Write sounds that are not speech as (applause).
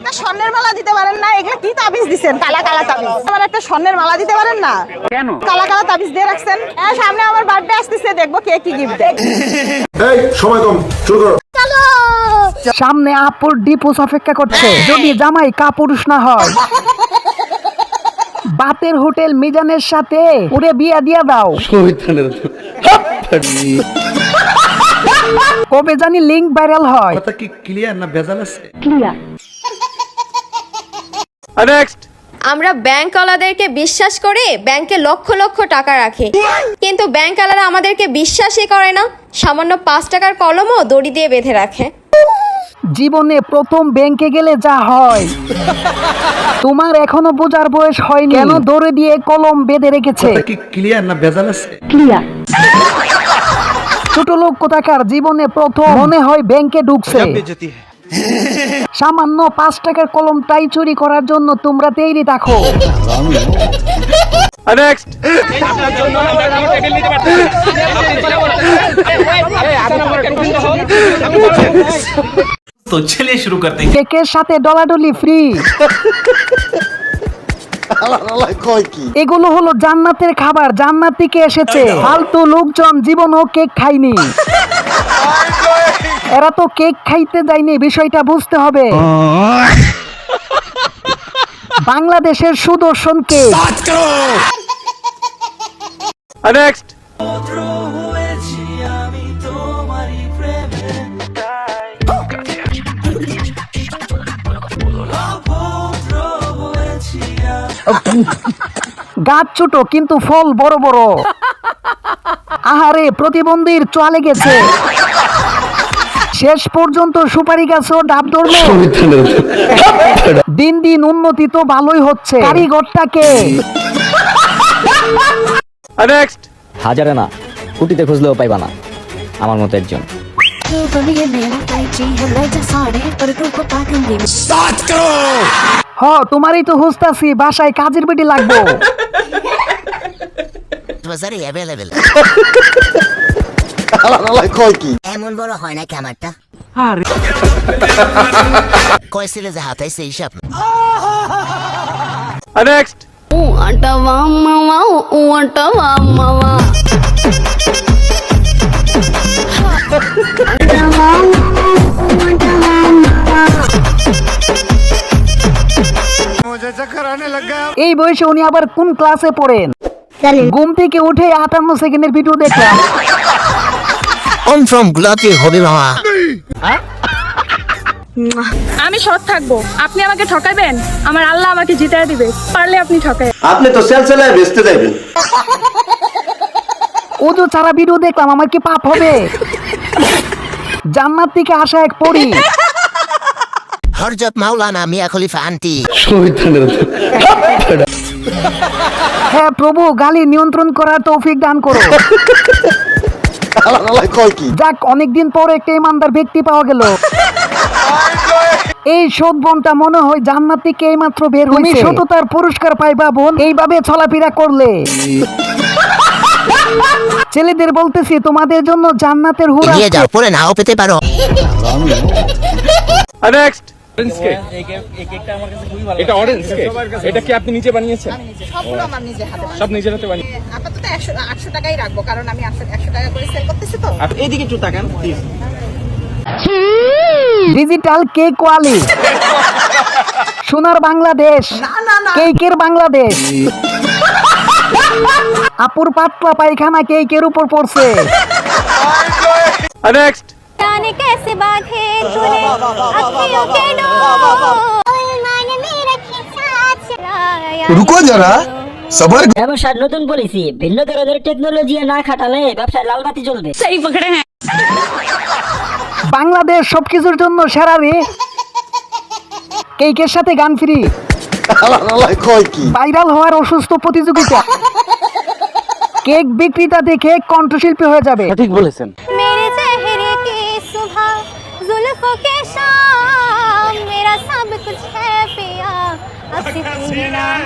একটা স্বর্ণের মালা দিতে পারেন না এগুলো কি তাবিজ দিছেন? কালা কালা তাবিজ। আমার একটা স্বর্ণের মালা দিতে পারেন না? কেন? কালা কালা তাবিজ দিয়ে রাখছেন। হ্যাঁ সামনে আমার বার্থডে আসতেছে দেখব কে কি গিফট দেয়। এই সময় কম শুরু করো। সামনে আপুর ডিপোস অপেক্ষা করছে। যদি জামাই কাপুরুষ না হয়। বাতের হোটেল মিজানের সাথে উড়ে বিয়া দিয়া দাও। কবে জানি লিঙ্ক ভাইরাল হয়। কথা কি ক্লিয়ার না ভেজাল আছে? নেক্সট আমরা ব্যাংকওয়ালাদেরকে বিশ্বাস করে ব্যাংকে লক্ষ লক্ষ টাকা রাখে। কিন্তু ব্যাংকওয়ালারা আমাদেরকে বিশ্বাসই করে না। সামান্য পাঁচ টাকার কলমও দড়ি দিয়ে বেঁধে রাখে। জীবনে প্রথম ব্যাংকে গেলে যা হয় তোমার এখনও বোঝার বয়স হয়নি। কেন দৌড়ে দিয়ে কলম বেঁধে রেখেছে? কি ক্লিয়ার না ভেজাল আছে? ছোট লোক কোথাকার? জীবনে প্রথম মনে হয় ব্যাংকে ঢুকছে। সামান্য পাঁচ টাকার কলমটাই চুরি করার জন্য তোমরা তৈরি থাকো। তো চলে শুরু করতে কেকের সাথে ডলাডলি ফ্রি এগুলো হলো জান্নাতের খাবার জান্নাত থেকে এসেছে। ফালতু লোকজন জীবনও কেক খায়নি। এরা তো কেক খাইতে যায়নি বিষয়টা বুঝতে হবে। বাংলাদেশের সুদর্শন কেক নেক্সট গাছ ছোট কিন্তু ফল বড় বড়। আহারে প্রতিবন্ধীর চলে গেছে শেষ পর্যন্ত সুপারি গাছও ডাব ধরলো। দিন দিন উন্নতি তো ভালোই হচ্ছে। কারিগরটাকে। হাজারে না কুটিতে খুঁজলেও পাইবা না আমার মতো একজন। হ তোমারই তো হুস্তাছি বাসায় কাজের বেটি লাগবো। বাজারে অ্যাভেলেবেল (laughs) এমন বড় হয় না ক্যামারটা কয় সিরিজে যে হাতাইছে হিসাব নেক্সট এই বয়সে উনি আবার কোন ক্লাসে পড়েন? ঘুম থেকে উঠে আটান্ন সেকেন্ডের ভিডিও দেখলাম। অন ফ্রম ব্লকে হবে মামা আমি সৎ থাকব। আপনি আমাকে ঠকাবেন? আমার আল্লাহ আমাকে জিতায় দিবে। পারলে আপনি ঠকায়। আপনি তো সেল সেলায় বেচতে যাবেন ওজো ছাড়া ভিডিও দেখলাম আমার কি পাপ হবে? জান্নাত থেকে আসা এক পড়ি হরজত মাওলানা মিয়া খলিফা আন্টি। হ্যাঁ প্রভু গালি নিয়ন্ত্রণ করার তৌফিক দান করো। যাক অনেকদিন পর একটা ইমানদার ব্যক্তি পাওয়া গেল। এই শোধ বোনটা মনে হয় জান্নাত থেকে এইমাত্র বের হয়েছে। সততার পুরস্কার পাইবা বোন। এইভাবে চলাফেরা করলে। ছেলেদের বলতেছি তোমাদের জন্য জান্নাতের হুরা এগিয়ে যাও পরে নাও পেতে পারো। নেক্সট এটা অরেঞ্জ এটা কি? আপনি নিজে বানিয়েছেন? সবগুলো আমার নিজে হাতে বানানো। সব নিজের হাতে বানিয়ে একশো আটশো টাকাই রাখবো কারণ আমি একশো একশো টাকা করে সেল করতেছি তো আপনি এইদিকে একটু তাকান প্লিজ ডিজিটাল কেক ওয়ালি সোনার বাংলাদেশ কেকের বাংলাদেশ আপুর পাতলা পায়খানা কেকের উপর পড়ছে নেক্সট जाने कैसे बांधे तूने अखियों के রুকো যারা সবার ব্যবসার নতুন পলিসি ভিন্ন ধরনের টেকনোলজি না খাটালে ব্যবসায় লাল বাতি জ্বলবে সেই পকড়ে হ্যাঁ বাংলাদেশ সবকিছুর জন্য সেরা রে কেকের সাথে গান ফ্রি ভাইরাল হওয়ার অসুস্থ প্রতিযোগিতা কেক বিক্রেতা দেখে কণ্ঠশিল্পী হয়ে যাবে ঠিক বলেছেন मेरे चेहरे की सुबह जुल्फों के शाम मेरा सब कुछ है पिया अब से तेरे नाम